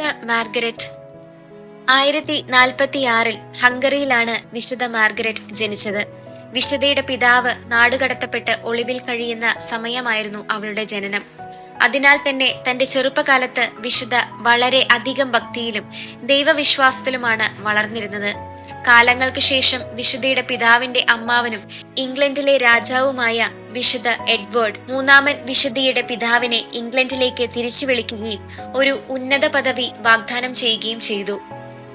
Margaret. ആയിരത്തി നാൽപ്പത്തിയാറിൽ ഹംഗറിയിലാണ് വിശുദ്ധ Margaret ജനിച്ചത്. വിശുദ്ധയുടെ പിതാവ് നാടുകടത്തപ്പെട്ട് ഒളിവിൽ കഴിയുന്ന സമയമായിരുന്നു അവളുടെ ജനനം. അതിനാൽ തന്നെ തന്റെ ചെറുപ്പകാലത്ത് വിശുദ്ധ വളരെ അധികം ഭക്തിയിലും ദൈവവിശ്വാസത്തിലുമാണ് വളർന്നിരുന്നത്. കാലങ്ങൾക്ക് ശേഷം വിശുദ്ധയുടെ പിതാവിന്റെ അമ്മാവനും ഇംഗ്ലണ്ടിലെ രാജാവുമായ വിശുദ്ധ എഡ്വേർഡ് മൂന്നാമൻ വിശുദ്ധിയുടെ പിതാവിനെ ഇംഗ്ലണ്ടിലേക്ക് തിരിച്ചു വിളിക്കുകയും ഒരു ഉന്നത പദവി വാഗ്ദാനം ചെയ്യുകയും ചെയ്തു.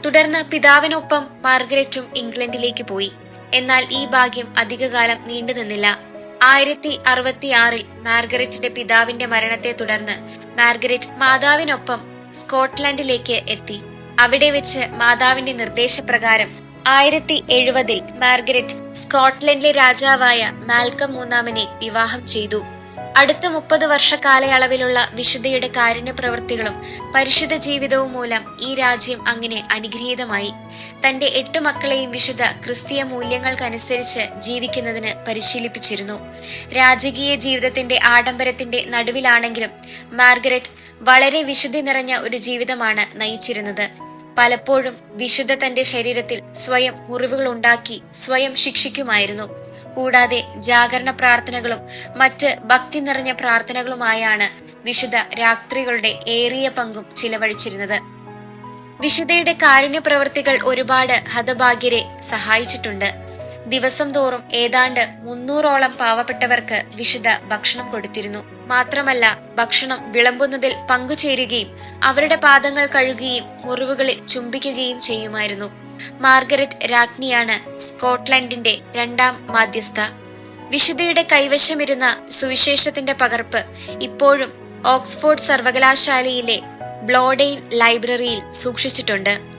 തുടർന്ന് പിതാവിനൊപ്പം മാർഗരറ്റും ഇംഗ്ലണ്ടിലേക്ക് പോയി. എന്നാൽ ഈ ഭാഗ്യം അധികകാലം നീണ്ടുനിന്നില്ല ആയിരത്തി അറുപത്തിയാറിൽ മാർഗരറ്റിന്റെ പിതാവിന്റെ മരണത്തെ തുടർന്ന് മാർഗരറ്റ് മാതാവിനൊപ്പം സ്കോട്ട്ലൻഡിലേക്ക് എത്തി. അവിടെ വെച്ച് മാതാവിന്റെ നിർദ്ദേശപ്രകാരം ആയിരത്തി എഴുപതിൽ മാർഗരറ്റ് സ്കോട്ട്ലൻഡിലെ രാജാവായ മാൽക്കം മൂന്നാമനെ വിവാഹം ചെയ്തു. അടുത്ത മുപ്പത് വർഷ കാലയളവിലുള്ള വിശുദ്ധയുടെ കാരുണ്യ പ്രവൃത്തികളും പരിശുദ്ധ ജീവിതവും മൂലം ഈ രാജ്യം അങ്ങനെ അനുഗ്രഹീതമായി. തന്റെ എട്ട് മക്കളെയും വിശുദ്ധ ക്രിസ്തീയ മൂല്യങ്ങൾക്കനുസരിച്ച് ജീവിക്കുന്നതിന് പരിശീലിപ്പിച്ചിരുന്നു. രാജകീയ ജീവിതത്തിന്റെ ആഡംബരത്തിന്റെ നടുവിലാണെങ്കിലും മാർഗരറ്റ് വളരെ വിശുദ്ധി നിറഞ്ഞ ഒരു ജീവിതമാണ് നയിച്ചിരുന്നത്. പലപ്പോഴും വിശുദ്ധ തന്റെ ശരീരത്തിൽ സ്വയം മുറിവുകൾ ഉണ്ടാക്കി സ്വയം ശിക്ഷിക്കുമായിരുന്നു. കൂടാതെ ജാഗരണ പ്രാർത്ഥനകളും മറ്റ് ഭക്തി നിറഞ്ഞ പ്രാർത്ഥനകളുമായാണ് വിശുദ്ധ രാത്രികളുടെ ഏറിയ പങ്കും ചിലവഴിച്ചിരുന്നത്. വിശുദ്ധയുടെ കാരുണ്യ പ്രവൃത്തികൾ ഒരുപാട് ഹതഭാഗ്യരെ സഹായിച്ചിട്ടുണ്ട്. ദിവസം തോറും ഏതാണ്ട് മുന്നൂറോളം പാവപ്പെട്ടവർക്ക് വിശുദ്ധ ഭക്ഷണം കൊടുത്തിരുന്നു. മാത്രമല്ല ഭക്ഷണം വിളമ്പുന്നതിൽ പങ്കുചേരുകയും അവരുടെ പാദങ്ങൾ കഴുകുകയും മുറിവുകളിൽ ചുംബിക്കുകയും ചെയ്യുമായിരുന്നു. മാർഗരറ്റ് രാജ്ഞിയാണ് സ്കോട്ട്ലൻഡിന്റെ രണ്ടാം മാധ്യസ്ഥ. വിശുദ്ധയുടെ കൈവശമിരുന്ന സുവിശേഷത്തിന്റെ പകർപ്പ് ഇപ്പോഴും ഓക്സ്ഫോർഡ് സർവകലാശാലയിലെ ബ്ലോഡെയിൻ ലൈബ്രറിയിൽ സൂക്ഷിച്ചിട്ടുണ്ട്.